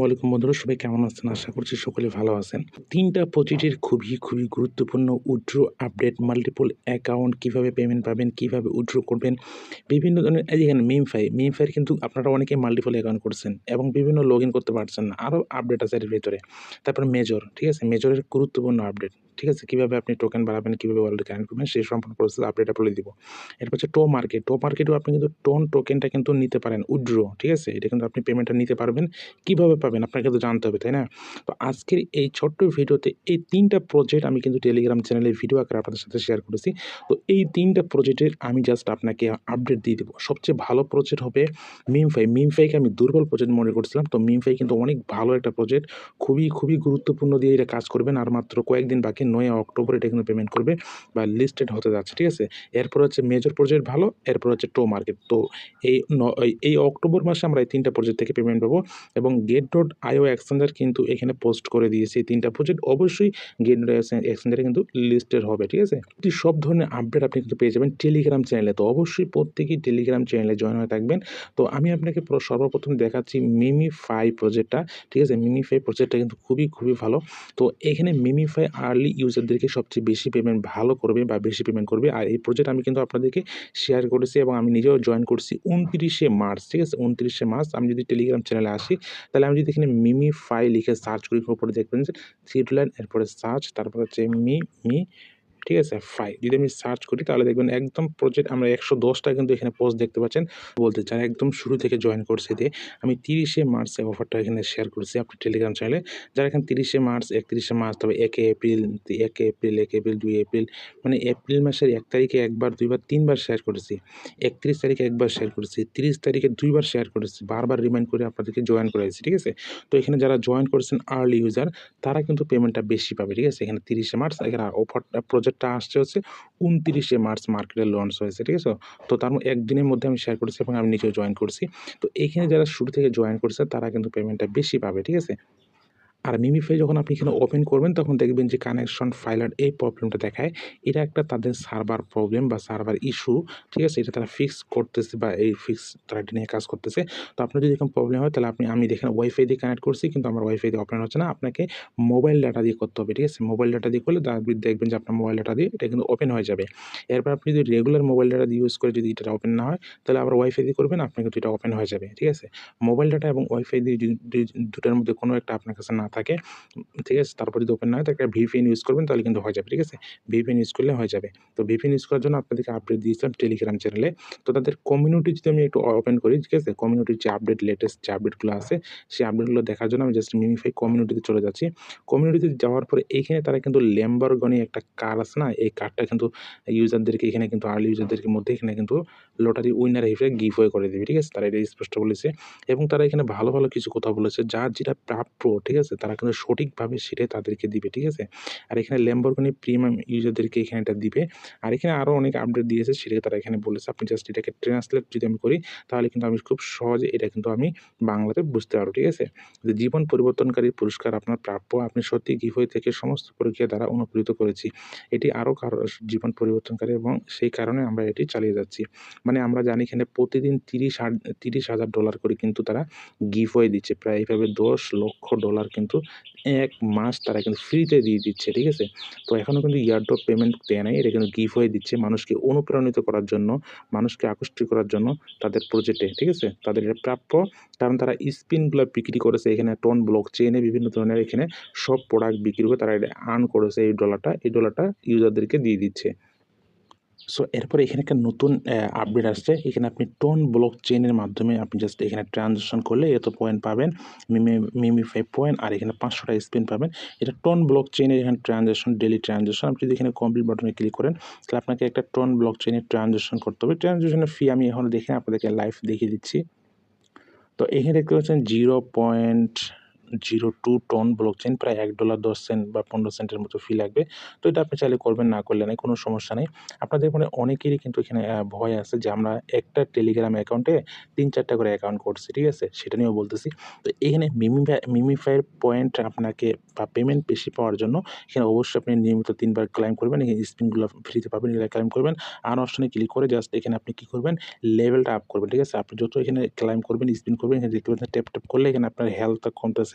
ওয়ালাইকুম বন্ধুরা, সবাই কেমন আছেন? আশা করছি সকলে ভালো আছেন। তিনটা প্রজেক্টের খুবই খুবই গুরুত্বপূর্ণ উড্রো আপডেট মাল্টিপল অ্যাকাউন্ট কীভাবে পেমেন্ট পাবেন, কীভাবে উড্রো করবেন, বিভিন্ন ধরনের, এই দেখেন মিমফাই মিমফাইয়ের কিন্তু আপনারা অনেকে মাল্টিপল অ্যাকাউন্ট করছেন এবং বিভিন্ন লগ করতে পারছেন না। আরও আপডেট আছে এর ভেতরে। তারপর মেজর ঠিক আছে? মেজরের গুরুত্বপূর্ণ আপডেট ঠিক আছে? কীভাবে আপনি টোকেন বাড়াবেন, কীভাবে ওয়ালেট কানেক্ট করবেন, সেই সম্পূর্ণ প্রসেস আপডেট বলে দিব। এরপর হচ্ছে টো মার্কেট টো মার্কেটেও আপনি কিন্তু টোন টোকেনটা কিন্তু নিতে পারেন উইথড্র ঠিক আছে? এটা কিন্তু আপনি পেমেন্টটা নিতে পারবেন, কীভাবে পাবেন আপনাকে তো জানতে হবে, তাই না? তো আজকের এই ছোট্ট ভিডিওতে এই তিনটা প্রজেক্ট আমি কিন্তু টেলিগ্রাম চ্যানেলে ভিডিও আকারে আপনাদের সাথে শেয়ার করেছি। তো এই তিনটা প্রজেক্টের আমি জাস্ট আপনাকে আপডেট দিয়ে দেবো। সবচেয়ে ভালো প্রজেক্ট হবে মিমফাই মিমফাইকে আমি দুর্বল প্রজেক্ট মনে করছিলাম। তো মিমফাই কিন্তু অনেক ভালো একটা প্রজেক্ট খুবই খুবই গুরুত্বপূর্ণ দিয়ে এটা কাজ করবেন। আর মাত্র কয়েকদিন বাকি নয় অক্টোবর এটা কিন্তু পেমেন্ট করবে বা লিস্টেড হতে যাচ্ছে, ঠিক আছে? এরপর হচ্ছে মেজর প্রজেক্ট ভালো, এরপর হচ্ছে টো মার্কেট তো এই এই- অক্টোবর মাসে আমরা এই তিনটা প্রজেক্ট থেকে পেমেন্ট পাবো এবং গেট ডট আইও এক্সচেঞ্জার কিন্তু এখানে পোস্ট করে দিয়েছে এই তিনটা প্রজেক্ট অবশ্যই গেট ডট এক্সচেঞ্জারে কিন্তু লিস্টেড হবে, ঠিক আছে? সব ধরনের আপডেট আপনি কিন্তু পেয়ে যাবেন টেলিগ্রাম চ্যানেলে তো অবশ্যই প্রত্যেকেই টেলিগ্রাম চ্যানেলে জয়েন হয়ে থাকবেন। তো আমি আপনাকে সর্বপ্রথম দেখাচ্ছি মিমি ফাই প্রজেক্টটা ঠিক আছে? মিমি ফাই প্রজেক্টটা কিন্তু খুবই খুবই ভালো। তো এখানে মিমি ফাই আর্লি ইউজারদেরকে সবচেয়ে বেশি পেমেন্ট ভালো করবে বা বেশি পেমেন্ট করবে। আর এই প্রজেক্ট আমি কিন্তু আপনাদেরকে শেয়ার করেছি এবং আমি নিজেও জয়েন করছি উনত্রিশে মার্চ, ঠিক আছে? উনত্রিশে মার্চ, আমি যদি টেলিগ্রাম চ্যানেলে আসি, তাহলে আমি যদি এখানে মিমি ফাই লিখে সার্চ করি উপরে দেখবেন যে থ্রি লাইন এরপরে সার্চ তারপর হচ্ছে মি মি ঠিক আছে? ফাই যদি আমি সার্চ করি, তাহলে দেখবেন একদম প্রজেক্ট আমরা একশো দশটা কিন্তু এখানে পোস্ট দেখতে পাচ্ছেন। বলতে চান একদম শুরু থেকে জয়েন করছে দিয়ে আমি তিরিশে মার্চে অফারটা এখানে শেয়ার করছি আপনার টেলিগ্রাম চ্যানেলে যারা এখানে তিরিশে মার্চ একত্রিশে মার্চ তবে একে এপ্রিল একে এপ্রিল এক এপ্রিল দুই এপ্রিল মানে এপ্রিল মাসের এক তারিখে একবার, দুইবার, তিনবার শেয়ার করেছি। একত্রিশ তারিখে একবার শেয়ার করেছি। তিরিশ তারিখে দুইবার শেয়ার করেছি। বারবার রিমাইন্ড করে আপনাদেরকে জয়েন করেছি ঠিক আছে? তো এখানে যারা জয়েন করেছেন আর্লি ইউজার তারা কিন্তু পেমেন্টটা বেশি পাবে, ঠিক আছে? এখানে তিরিশে মার্চ এখানে অফারটা প্রজেক্টটা আসছে হচ্ছে উনত্রিশে মার্চ মার্কেটে লঞ্চ হয়েছে, ঠিক আছে? তো তার একদিনের মধ্যে আমি শেয়ার করেছি এবং আমি নিজেও জয়েন করছি। তো এখানে যারা শুরু থেকে জয়েন করছে তারা কিন্তু পেমেন্টটা বেশি পাবে, ঠিক আছে? আর মিমিফাই যখন আপনি এখানে ওপেন করবেন, তখন দেখবেন যে কানেকশন ফাইলার এই প্রবলেমটা দেখায়। এটা একটা তাদের সার্ভার প্রবলেম বা সার্ভার ইস্যু ঠিক আছে? এটা তারা ফিক্স করতেছে বা এই ফিক্স তারা নিয়ে কাজ করতেছে। তো আপনার যদি এরকম প্রবলেম হয়, তাহলে আপনি, আমি দেখেন ওয়াইফাই দিয়ে কানেক্ট করছি, কিন্তু আমার ওয়াইফাই দিয়ে ওপেন হচ্ছে না। আপনাকে মোবাইল ডাটা দিয়ে করতে হবে, ঠিক আছে? মোবাইল ডাটা দিয়ে করলে আপনি দেখবেন যে আপনার মোবাইল ডাটা দিয়ে এটা কিন্তু ওপেন হয়ে যাবে। এরপর আপনি যদি রেগুলার মোবাইল ডাটা দিয়ে ইউজ করে যদি এটা ওপেন না হয়, তাহলে আবার ওয়াইফাই দিয়ে করবেন, আপনার কিন্তু এটা ওপেন হয়ে যাবে, ঠিক আছে? মোবাইল ডাটা এবং ওয়াইফাই দিয়ে দুটার মধ্যে কোনো একটা আপনার কাছে না থাকে, ঠিক আছে? তারপর যদি ওপেন না হয় একটা ভিপিএন ইউজ করবেন, তাহলে কিন্তু হয়ে যাবে, ঠিক আছে? ভিপিএন ইউজ করলে হয়ে যাবে। তো ভিপিএন ইউজ করার জন্য আপনাদেরকে আপডেট দিয়েছিলাম টেলিগ্রাম চ্যানেলে তো তাদের কমিউনিটি যদি আমি একটু ওপেন করি, ঠিক আছে? কমিউনিটির যে আপডেট লেটেস্ট যে আপডেটগুলো আছে, সেই আপডেটগুলো দেখার জন্য আমি জাস্ট মিমিফাই কমিউনিটিতে চলে যাচ্ছি। কমিউনিটিতে যাওয়ার পরে এইখানে তারা কিন্তু ল্যাম্বরগনি একটা কার আছে না, এই কারটা কিন্তু ইউজারদেরকে এখানে কিন্তু আর্লি ইউজারদেরকে মধ্যে এখানে কিন্তু লটারি উইনার হিসেবে গিফ ওয়ে করে দেবে, ঠিক আছে? তারা এটা স্পষ্ট বলেছে। এবং তারা এখানে ভালো ভালো কিছু কথা বলেছে যার যেটা প্রাপ্য, ঠিক আছে? তারা কিন্তু সঠিকভাবে সেটাই তাদেরকে দিবে, ঠিক আছে? আর এখানে ল্যাম্বরগনি প্রিমিয়াম ইউজারদেরকে এখানে এটা দিবে। আর এখানে আরও অনেক আপডেট দিয়েছে, সেটাকে তারা এখানে বলেছে, আপনি জাস্ট এটাকে ট্রান্সলেট যদি আমি করি, তাহলে কিন্তু আমি খুব সহজে এটা কিন্তু আমি বাংলাতে বুঝতে পারব, ঠিক আছে? যে জীবন পরিবর্তনকারী পুরস্কার আপনার প্রাপ্য, আপনি সত্যি গিফই থেকে সমস্ত প্রক্রিয়া দ্বারা অনুপ্রেরিত করেছি। এটি আরও কারও জীবন পরিবর্তনকারী এবং সেই কারণে আমরা এটি চালিয়ে যাচ্ছি। মানে আমরা জানি এখানে প্রতিদিন তিরিশ তিরিশ হাজার ডলার করে কিন্তু তারা গিফওয়ে দিচ্ছে। প্রায় এইভাবে দশ লক্ষ ডলার কিন্তু এক মাস তারা কিন্তু ফ্রিতে দিয়ে দিচ্ছে, ঠিক আছে? তো এখনও কিন্তু ইয়ারড্রপ পেমেন্ট দেয় নাই, এটা কিন্তু গিফট গিফওয়ে দিচ্ছে মানুষকে অনুপ্রাণিত করার জন্য, মানুষকে আকৃষ্ট করার জন্য তাদের প্রজেক্টে ঠিক আছে? তাদের এটা প্রাপ্য, কারণ তারা স্পিনগুলো বিক্রি করেছে এখানে টোন ব্লক চেইনে বিভিন্ন ধরনের এখানে সব প্রোডাক্ট বিক্রি করে তারা এটা আর্ন করেছে এই ডলারটা এই ডলারটা ইউজারদেরকে দিয়ে দিচ্ছে। সো এরপরে এখানে একটা নতুন আপডেট আসছে। এখানে আপনি টোন ব্লক চেইনের মাধ্যমে আপনি জাস্ট এখানে ট্রানজ্যাকশন করলে এত পয়েন্ট পাবেন, মিমি মিমি ফাইভ পয়েন্ট আর এখানে পাঁচশোটা স্পিন পাবেন। এটা টোন ব্লক চেইনের এখানে ট্রানজ্যাকশন ডেলি ট্রানজ্যাকশন আপনি যদি এখানে কমপ্লিট বাটনে ক্লিক করেন, তাহলে আপনাকে একটা টোন ব্লক চেইনের ট্রানজ্যাকশন করতে হবে। ট্রানজ্যাকশনের ফি আমি এখন দেখে আপনাদেরকে লাইভ দেখিয়ে দিচ্ছি। তো এখানে দেখতে পাচ্ছেন zero point zero two ton blockchain প্রায় এক ডলার দশ সেন্ট বা পনেরো সেন্টের মতো ফি লাগবে। তো এটা আপনি চাইলে করবেন, না করলে নেই, কোনো সমস্যা নেই। আপনাদের মনে অনেকেরই কিন্তু এখানে ভয় আছে যে আমরা একটা টেলিগ্রাম অ্যাকাউন্টে তিন চারটা করে অ্যাকাউন্ট করছি, ঠিক আছে? সেটা নিয়েও বলতেছি। তো এখানে মিমিফাই মিমিফাইয়ের পয়েন্ট আপনাকে বা পেমেন্ট বেশি পাওয়ার জন্য এখানে অবশ্যই আপনি নিয়মিত তিনবার ক্লাইম করবেন। এখানে স্পিনগুলো ফ্রিতে পাবেন, এগুলো ক্লাইম করবেন। আর অপশনে ক্লিক করে জাস্ট এখানে আপনি কী করবেন? লেভেলটা আপ করবেন, ঠিক আছে? আপনি যত এখানে ক্লাইম করবেন স্পিন করবেন, এখানে দেখতে পাচ্ছেন ট্যাপ ট্যাপ করলে এখানে আপনার হেলথটা কমতেছে।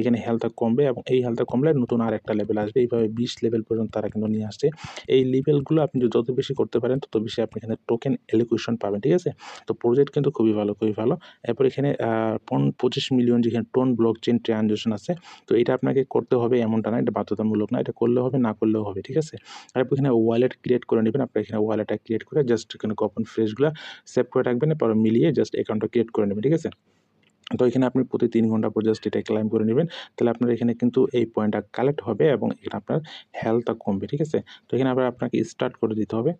এখানে হেলথটা কমবে এবং এই হেলথটা কমলে নতুন আর একটা লেভেল আসবে। এইভাবে বিশ লেভেল পর্যন্ত তারা কিন্তু নিয়ে আসছে। এই লেভেলগুলো আপনি যত বেশি করতে পারেন, তত বেশি আপনি এখানে টোকেন এলিকুয়েশন পাবেন, ঠিক আছে? তো প্রজেক্ট কিন্তু খুবই ভালো খুবই ভালো। এরপর এখানে পন পঁচিশ মিলিয়ন যেখানে টোন ব্লক চেন ট্রানজেকশন আছে, তো এটা আপনাকে করতে হবে এমনটা না, এটা বাধ্যতামূলক না, এটা করলেও হবে, না করলেও হবে, ঠিক আছে? আর এখানে ওয়ালেট ক্রিয়েট করে নেবেন, আপনার এখানে ওয়ালেটটা ক্রিয়েট করে জাস্ট এখানে কপন ফ্রেশগুলো সেভ করে রাখবেন, এরপর মিলিয়ে জাস্ট অ্যাকাউন্টটা ক্রিয়েট করে নেবেন, ঠিক আছে? তো এখানে আপনি প্রতি তিন ঘণ্টা পর জাস্ট এটা ক্লাইম করে নেবেন। তাহলে আপনার এখানে কিন্তু এই পয়েন্টটা কালেক্ট হবে এবং এখানে আপনার হেলথটা কমবে, ঠিক আছে? তো এখানে আবার আপনাকে স্টার্ট করে দিতে হবে।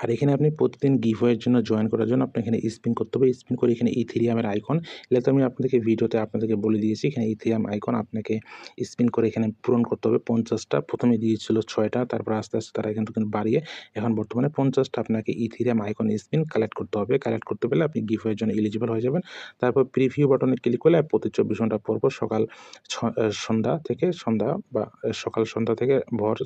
আর এখানে আপনি প্রতিদিন গিভওয়ের জন্য জয়েন করার জন্য আপনি এখানে স্পিন করতে হবে। স্পিন করে এখানে ইথেরিয়ামের আইকন এটা তো আমি আপনাদেরকে ভিডিওতে আপনাদেরকে বলে দিয়েছি। এখানে ইথেরিয়াম আইকন আপনাকে স্পিন করে এখানে পূরণ করতে হবে। পঞ্চাশটা প্রথমে দিয়েছিল ছয়টা, তারপর আস্তে আস্তে তারা কিন্তু কিন্তু বাড়িয়ে এখন বর্তমানে পঞ্চাশটা আপনাকে ইথেরিয়াম আইকন স্পিন কালেক্ট করতে হবে। কালেক্ট করতে পারলে আপনি গিভওয়ের জন্য এলিজিবল হয়ে যাবেন। তারপর প্রিভিউ বাটনে ক্লিক করলে প্রতি চব্বিশ ঘণ্টা পর সকাল সন্ধ্যা থেকে সন্ধ্যা বা সকাল সন্ধ্যা থেকে ভর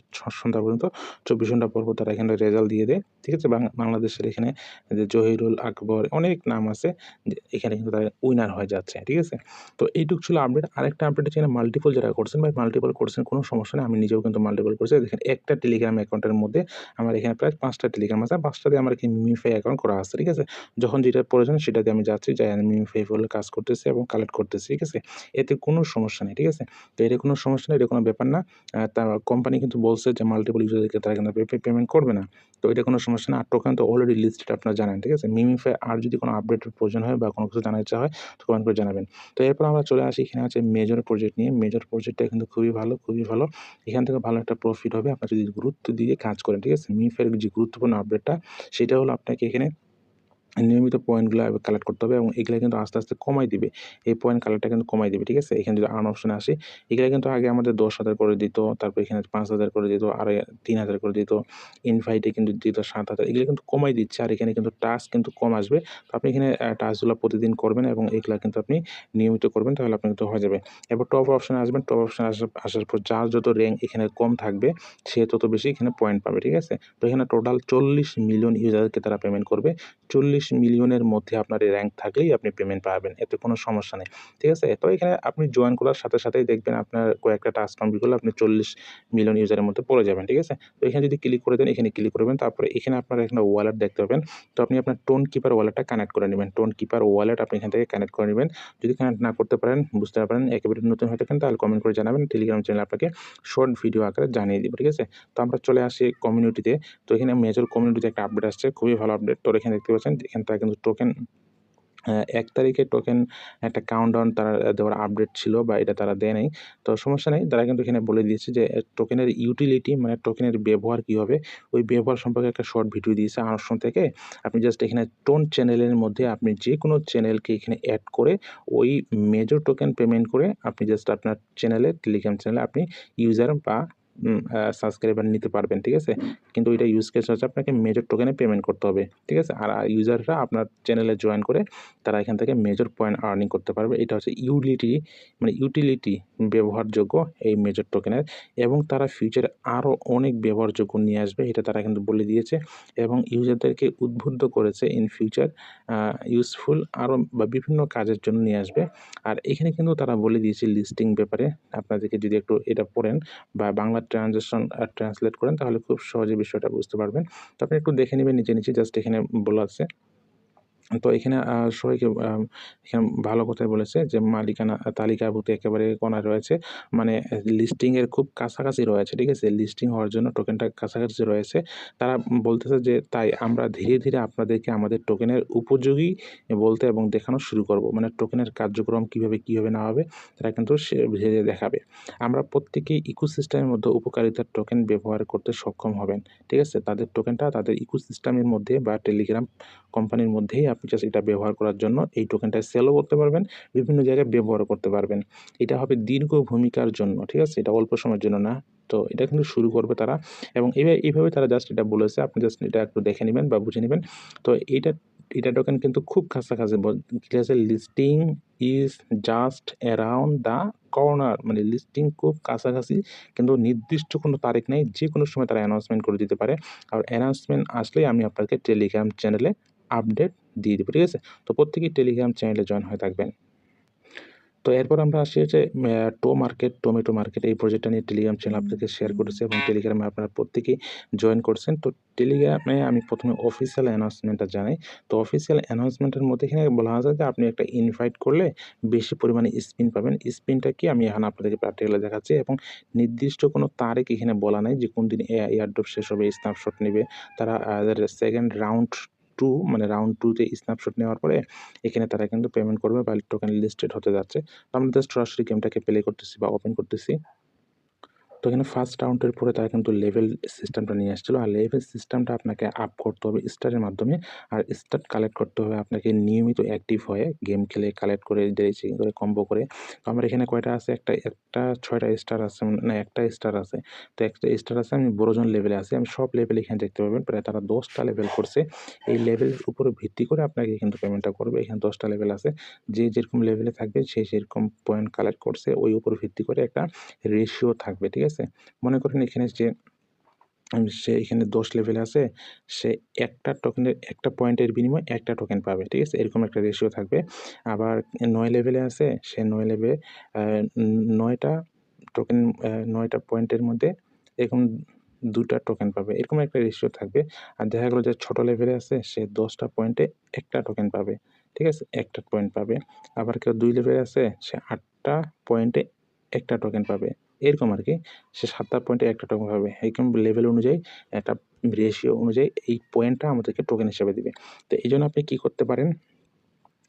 সন্ধ্যা পর্যন্ত চব্বিশ ঘণ্টা পর তারা এখানে রেজাল্ট দিয়ে দেয়। ঠিক আছে? বাংলাদেশের এখানে যে জহিরুল আকবর অনেক নাম আছে যে এখানে কিন্তু তারা উইনার হয়ে যাচ্ছে, ঠিক আছে? তো এইটুকু ছিল আপডেট আরেকটা আপডেট হচ্ছে মাল্টিপল যারা করছেন বা মাল্টিপল করছেন কোনো সমস্যা নেই, আমি নিজেও কিন্তু মাল্টিপল করছি। দেখেন একটা টেলিগ্রাম অ্যাকাউন্টের মধ্যে আমার এখানে প্রায় পাঁচটা টেলিগ্রাম আছে পাঁচটা দিয়ে আমার এখানে মিমিফাই অ্যাকাউন্ট করা আছে, ঠিক আছে? যখন যেটা প্রয়োজন সেটাতে আমি যাচ্ছি, যাই আমি মিমিফাই বলে কাজ করতেছি এবং কালেক্ট করতেছি, ঠিক আছে? এতে কোনো সমস্যা নেই, ঠিক আছে? তো এটা কোনো সমস্যা নেই, এটা কোনো ব্যাপার না। তা কোম্পানি কিন্তু বলছে যে মাল্টিপল ইউজারদেরকে তারা কিন্তু পেমেন্ট করবে না। তো এটা কোনো সমস্যা না। আর টোকেন তো অলরেডি লিস্টেড আপনারা জানেন, ঠিক আছে? মিমিফাই আর যদি কোনো আপডেটের প্রয়োজন হয় বা কোনো কিছু জানার ইচ্ছা হয়, তো কমেন্ট করে জানাবেন। তো এরপর আমরা চলে আসি, এখানে আছে মেজর প্রজেক্ট নিয়ে। মেজর প্রজেক্টটা কিন্তু খুবই ভালো খুবই ভালো। এখান থেকে ভালো একটা প্রফিট হবে। আপনার যদি গুরুত্ব দিয়ে কাজ করেন, ঠিক আছে? মিমিফাইয়ের যে গুরুত্বপূর্ণ আপডেটটা সেটা হলো আপনাকে এখানে নিয়মিত পয়েন্টগুলো কালেক্ট করতে হবে এবং এগুলো কিন্তু আস্তে আস্তে কমাই দিবে। এই পয়েন্ট কালেক্টটা কিন্তু কমাই দিবে, ঠিক আছে? এখানে যদি আর্ন অপশনে আসে, এগুলো কিন্তু আগে আমাদের দশ হাজার করে দিত, তারপর এখানে পাঁচ হাজার করে দিত, আর তিন হাজার করে দিত ইনভাইটে কিন্তু দিত সাত হাজার, এগুলো কিন্তু কমাই দিচ্ছে আর এখানে কিন্তু টাস্ক কিন্তু কম আসবে। তো আপনি এখানে টাস্কগুলো প্রতিদিন করবেন এবং এগুলো কিন্তু আপনি নিয়মিত করবেন, তাহলে আপনি কিন্তু হয়ে যাবে। এবার টপ অপশনে আসবেন টপ অপশনে আসার আসার পর যার যত র্যাঙ্ক এখানে কম থাকবে, সে তত বেশি এখানে পয়েন্ট পাবে, ঠিক আছে? তো এখানে টোটাল চল্লিশ মিলিয়ন ইউজারকে তারা পেমেন্ট করবে, চল্লিশ মিলিয়নের মধ্যে আপনার র্যাঙ্ক থাকলেই আপনি পেমেন্ট পাবেন, এতে কোনো সমস্যা নেই, ঠিক আছে? তো এখানে আপনি জয়েন করার সাথে সাথেই দেখবেন আপনার কয়েকটা টাস্ক কমপ্লিট করলে আপনি চল্লিশ মিলিয়ন ইউজারের মধ্যে পড়ে যাবেন, ঠিক আছে? তো এখানে যদি ক্লিক করে দেন, এখানে ক্লিক করবেন তারপরে এখানে আপনার এখানে ওয়ালেট দেখতে পাবেন, তো আপনি আপনার টোন কিপার ওয়ালেটটা কানেক্ট করে নেবেন টোন কিপার ওয়ালেট আপনি এখান থেকে কানেক্ট করে নেবেন, যদি কানেক্ট না করতে পারেন, বুঝতে পারেন, একেবারে নতুন হয়ে থাকেন, তাহলে কমেন্ট করে জানাবেন টেলিগ্রাম চ্যানেল আপনাকে শর্ট ভিডিও আকারে জানিয়ে দিব, ঠিক আছে? তো আমরা চলে আসি কমিউনিটিতে তো এখানে মেজর কমিউনিটিতে একটা আপডেট আসছে, খুবই ভালো আপডেট তো এখানে দেখতে পাচ্ছেন তারা কিন্তু টোকেন এক তারিখে টোকেন একটা কাউন্টডাউন তারা দেওয়ার আপডেট ছিল বা এটা তারা দেয় নাই। তো সমস্যা নেই, তারা কিন্তু এখানে বলে দিয়েছে যে টোকেনের ইউটিলিটি মানে টোকেনের ব্যবহার কী হবে? ওই ব্যবহার সম্পর্কে একটা শর্ট ভিডিও দিয়েছে আনসন থেকে। আপনি জাস্ট এখানে টোন চ্যানেলের মধ্যে আপনি যে কোনো চ্যানেলকে এখানে অ্যাড করে ওই মেজর টোকেন পেমেন্ট করে আপনি জাস্ট আপনার চ্যানেলে টেলিগ্রাম চ্যানেলে আপনি ইউজার বা সাবস্ক্রাইবার নিতে পারবেন, ঠিক আছে? কিন্তু ওইটা ইউজ কেস হচ্ছে আপনাকে মেজর টোকেনে পেমেন্ট করতে হবে, ঠিক আছে? আর ইউজাররা আপনার চ্যানেলে জয়েন করে তারা এখান থেকে মেজর পয়েন্ট আর্নিং করতে পারবে। এটা হচ্ছে ইউটিলিটি মানে ইউটিলিটি ব্যবহারযোগ্য এই মেজর টোকেনের এবং তারা ফিউচারে আরও অনেক ব্যবহারযোগ্য নিয়ে আসবে, এটা তারা কিন্তু বলে দিয়েছে এবং ইউজারদেরকে উদ্বুদ্ধ করেছে ইন ফিউচার ইউজফুল আরও বা বিভিন্ন কাজের জন্য নিয়ে আসবে। আর এখানে কিন্তু তারা বলে দিয়েছে লিস্টিং ব্যাপারে। আপনাদেরকে যদি একটু এটা পড়েন বা বাংলা ট্রানজেকশন ট্রান্সলেট করেন, তাহলে খুব সহজে বিষয়টা বুঝতে পারবেন। তো আপনি একটু দেখে নেবেন নিচে নিচে জাস্ট এখানে বলা আছে। তো এখানে সবাইকে এখানে ভালো কথাই বলেছে যে, মালিকানা তালিকাভুক্ত একেবারে কোনায় রয়েছে। মানে লিস্টিংয়ের খুব কাছাকাছি রয়েছে, ঠিক আছে? লিস্টিং হওয়ার জন্য টোকেনটা কাছাকাছি রয়েছে। তারা বলতেছে যে, তাই আমরা ধীরে ধীরে আপনাদেরকে আমাদের টোকেনের উপযোগী বলতে এবং দেখানো শুরু করব। মানে টোকেনের কার্যক্রম কীভাবে কী হবে না হবে, তারা কিন্তু সে ধীরে দেখাবে। আমরা প্রত্যেকেই ইকোসিস্টেমের মধ্যে উপকারিতার টোকেন ব্যবহার করতে সক্ষম হবেন, ঠিক আছে? তাদের টোকেনটা তাদের ইকোসিস্টেমের মধ্যে বা টেলিগ্রাম কোম্পানির মধ্যেই আপনি জাস্ট এটা ব্যবহার করার জন্য এই টোকেনটা সেলও করতে পারবেন, বিভিন্ন জায়গায় ব্যবহার করতে পারবেন। এটা হবে দীর্ঘ ভূমিকার জন্য, ঠিক আছে? এটা অল্প সময়ের জন্য না, তো এটা কিন্তু শুরু করবে তারা। এবং এইভাবে এইভাবে তারা জাস্ট এটা বলেছে, আপনি জাস্ট এটা একটু দেখে নেবেন বা বুঝে নেবেন। তো এইটা এটা টোকেন কিন্তু খুব কাছাকাছি আছে? Listing is just around the corner মানে লিস্টিং খুব কাছাকাছি, কিন্তু নির্দিষ্ট কোনো তারিখ নেই যে কোনো সময় তারা অ্যানাউন্সমেন্ট করে দিতে পারে। আর অ্যানাউন্সমেন্ট আসলেই আমি আপনাকে টেলিগ্রাম চ্যানেলে আপডেট দিয়ে দেবো, ঠিক আছে? তো প্রত্যেকেই টেলিগ্রাম চ্যানেলে জয়েন হয়ে থাকবেন। তো এরপর আমরা আসি হচ্ছে টো মার্কেট টমেটো মার্কেট এই প্রজেক্টটা নিয়ে টেলিগ্রাম চ্যানেল আপনাদেরকে শেয়ার করেছে এবং টেলিগ্রামে আপনারা প্রত্যেকেই জয়েন করছেন। তো টেলিগ্রামে আমি প্রথমে অফিসিয়াল অ্যানাউন্সমেন্টটা জানাই। তো অফিসিয়াল অ্যানাউন্সমেন্টের মধ্যে এখানে বলা আছে যে আপনি একটা ইনভাইট করলে বেশি পরিমাণে স্পিন পাবেন। স্পিনটা কি? আমি এখন আপনাদেরকে প্র্যাকটিক্যালে দেখাচ্ছি এবং নির্দিষ্ট কোনো তারিখ এখানে বলা নাই যে কোন দিন এয়ারড্রপ শেষ হবে স্ন্যাপশট নেবে। তারা সেকেন্ড রাউন্ড টু মানে রাউন্ড টুতে স্ন্যাপশট নেওয়ার পরে এখানে তারা কিন্তু পেমেন্ট করবে বা টোকেন লিস্টেড হতে যাচ্ছে। তো আমরা জাস্ট সরাসরি গেমটাকে প্লে করতেছি বা ওপেন করতেছি। তো এখানে ফার্স্ট রাউন্ডের পরে তারা কিন্তু লেভেল সিস্টেমটা নিয়ে আসছিল। আর লেভেল সিস্টেমটা আপনাকে আপ করতে হবে স্টারের মাধ্যমে। আর স্টার কালেক্ট করতে হবে আপনাকে নিয়মিত অ্যাক্টিভ হয়ে গেম খেলে কালেক্ট করে ডেরিচিং করে কম্বো করে। তো আমার এখানে কয়টা আছে? একটা একটা, ছয়টা স্টার আছে না, একটা স্টার আছে। তো একটা স্টার আছে, আমি বড়জন লেভেলে আছি। আমি সব লেভেল এখানে দেখতে পাবেন। প্রায় তারা দশটা লেভেল করছে। এই লেভেলের উপরে ভিত্তি করে আপনাকে কিন্তু পেমেন্টটা করবে। এখানে দশটা লেভেল আছে। যে যেরকম লেভেলে থাকবে, সে সেরকম পয়েন্ট কালেক্ট করছে। ওই উপর ভিত্তি করে একটা রেশিও থাকবে, ঠিক আছে? আছে। মনে করেন এখানে যে সে এখানে দশ লেভেলে আছে, সে একটা টোকেনের একটা পয়েন্টের বিনিময়ে একটা টোকেন পাবে, ঠিক আছে? এরকম একটা রেশিও থাকবে। আবার নয় লেভেলে আছে, সে নয় লেভেলে নয়টা টোকেন নয়টা পয়েন্টের মধ্যে এরকম দুটা টোকেন পাবে, এরকম একটা রেশিও থাকবে। আর দেখা গেলো যে ছোটো লেভেলে আছে, সে দশটা পয়েন্টে একটা টোকেন পাবে, ঠিক আছে? একটা পয়েন্ট পাবে। আবার কেউ দুই লেভেলে আছে, সে আটটা পয়েন্টে একটা টোকেন পাবে এরকম আর কি সে সাতটা পয়েন্টে একটা টোকেন পাবে। এরকম লেভেল অনুযায়ী একটা রেশিও অনুযায়ী এই পয়েন্টটা আমাদেরকে টোকেন হিসেবে দিবে। তো এই জন্য আপনি কী করতে পারেন?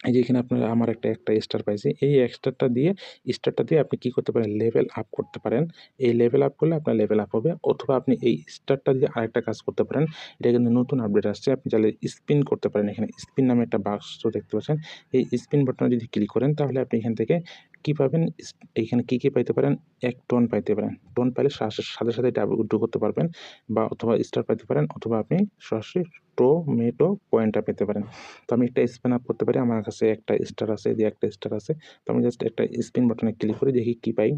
এই যে এখানে আপনার আমার একটা একটা স্টার পাইছি। এই স্টারটা দিয়ে স্টারটা দিয়ে আপনি কী করতে পারেন? লেভেল আপ করতে পারেন। এই লেভেল আপ করলে আপনার লেভেল আপ হবে। অথবা আপনি এই স্টারটা দিয়ে আরেকটা কাজ করতে পারেন। এটা কিন্তু নতুন আপডেট আসছে। আপনি চাইলে স্পিন করতে পারেন। এখানে স্পিন নামে একটা বাক্স দেখতে পাচ্ছেন। এই স্পিন বাটনে যদি ক্লিক করেন, তাহলে আপনি এখান থেকে কী পাবেন? এখানে কি কি পাইতে পারেন? এক টন পাইতে পারেন। টোন পাইলে সাথে সাথে এটা উইথড্র করতে পারবেন বা অথবা স্টার পাইতে পারেন অথবা আপনি সরাসরি টোমেটো পয়েন্টটা পেতে পারেন। তো আমি একটা স্পিন আপ করতে পারি। আমার কাছে একটা স্টার আছে দিয়ে একটা স্টার আছে। তো আমি জাস্ট একটা স্পিন বাটনে ক্লিক করে দেখি কী পাই।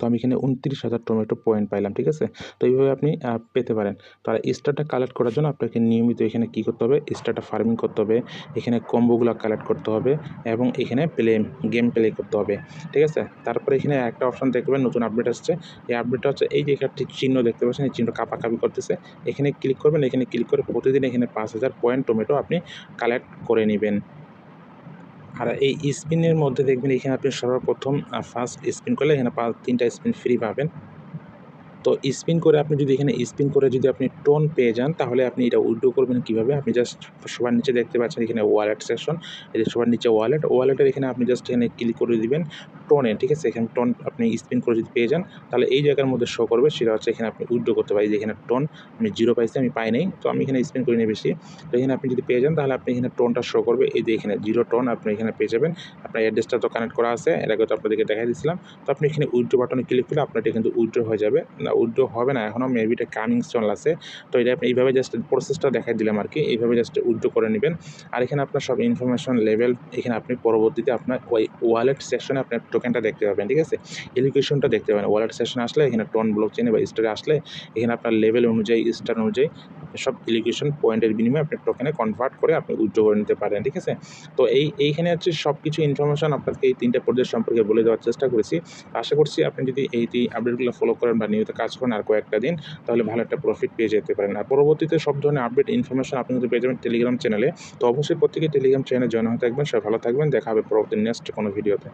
তো আমি এখানে উনত্রিশ হাজার টমেটো পয়েন্ট পাইলাম, ঠিক আছে? তো এইভাবে আপনি পেতে পারেন। তো আর স্টারটা কালেক্ট করার জন্য আপনাকে নিয়মিত এখানে কী করতে হবে? স্টারটা ফার্মিং করতে হবে। এখানে কম্বোগুলো কালেক্ট করতে হবে এবং এখানে প্লে গেম প্লে করতে হবে, ঠিক আছে? তারপরে এখানে একটা অপশান দেখবেন, নতুন আপডেট আসছে। এই আপডেটটা হচ্ছে এই যে একটি চিহ্ন দেখতে পাচ্ছেন, এই চিহ্ন কাপাকাপি করতেছে। এখানে ক্লিক করবেন, এখানে ক্লিক করে প্রতিদিন এখানে পাঁচ হাজার পয়েন্ট টমেটো আপনি কালেক্ট করে নেবেন। আর এই স্পিনের মধ্যে দেখবেন এখানে আপনি সর্বপ্রথম ফার্স্ট স্পিন করলে এখানে পাঁচ, তিনটা স্পিন ফ্রি পাবেন। তো স্পিন করে আপনি যদি এখানে স্পিন করে যদি আপনি টোন পেয়ে যান, তাহলে আপনি এটা উইড্রো করবেন কীভাবে? আপনি জাস্ট সবার নিচে দেখতে পাচ্ছেন এখানে ওয়ালেট সেকশন এই সবার নিচে ওয়ালেট ওয়ালেটের এখানে আপনি জাস্ট এখানে ক্লিক করে দিবেন টোনে ঠিক আছে? এখানে টোন আপনি স্পিন করে যদি পেয়ে যান, তাহলে এই জায়গার মধ্যে শো করবে, সেটা হচ্ছে এখানে আপনি উইড্রো করতে পারি যে এখানে টোন আমি জিরো পাইছি, আমি পাই নাই, তো আমি এখানে স্পিন করে নিয়ে বেশি তো এখানে আপনি যদি পেয়ে যান, তাহলে আপনি এখানে টোনটা শো করবে। এই যে এখানে জিরো টোন আপনি এখানে পেয়ে যাবেন। আপনার অ্যাড্রেসটা তো কানেক্ট করা আছে, এর আগে তো আপনাদেরকে দেখাই দিয়েছিলাম। তো আপনি এখানে উইড্রো বাটনে ক্লিক করলে আপনার এটা কিন্তু উইড্রো হয়ে যাবে। উইড্রো হবে না, এখনও মেবি এটা কামিং চল আছে। তো এটা আপনি এইভাবে জাস্ট প্রসেসটা দেখাই দিলাম আর কি, এইভাবে জাস্ট উইড্রো করে নেবেন। আর এখানে আপনার সব ইনফরমেশন লেভেল এখানে আপনি পরবর্তীতে আপনার ওই ওয়ালেট সেকশনে আপনার টোকেনটা দেখতে পাবেন, ঠিক আছে? এডুকেশনটা দেখতে পাবেন ওয়ালেট সেকশন আসলে, এখানে টোন ব্লক চেনে বা স্টারে আসলে, এখানে আপনার লেভেল অনুযায়ী স্টার অনুযায়ী সব এলিগেশন পয়েন্টের বিনিময়ে আপনি টোকেনে কনভার্ট করে আপনি উইথড্র করে নিতে পারেন, ঠিক আছে? তো এই, এইখানে হচ্ছে সব কিছু ইনফরমেশন আপনাকে এই তিনটা প্রজেক্ট সম্পর্কে বলে দেওয়ার চেষ্টা করেছি। আশা করছি আপনি যদি এই আপডেটগুলো ফলো করেন বা নিয়মিত কাজ করেন আর কয়েকটা দিন, তাহলে ভালো একটা প্রফিট পেয়ে যেতে পারেন। আর পরবর্তীতে সব ধরনের আপডেট ইনফরমেশন আপনি যদি পেয়ে যাবেন টেলিগ্রাম চ্যানেলে তো অবশ্যই প্রত্যেকে টেলিগ্রাম চ্যানেলে জয়েন হয়ে থাকবেন। সবাই ভালো থাকবেন। দেখা হবে পরবর্তী নেক্সট কোনো ভিডিওতে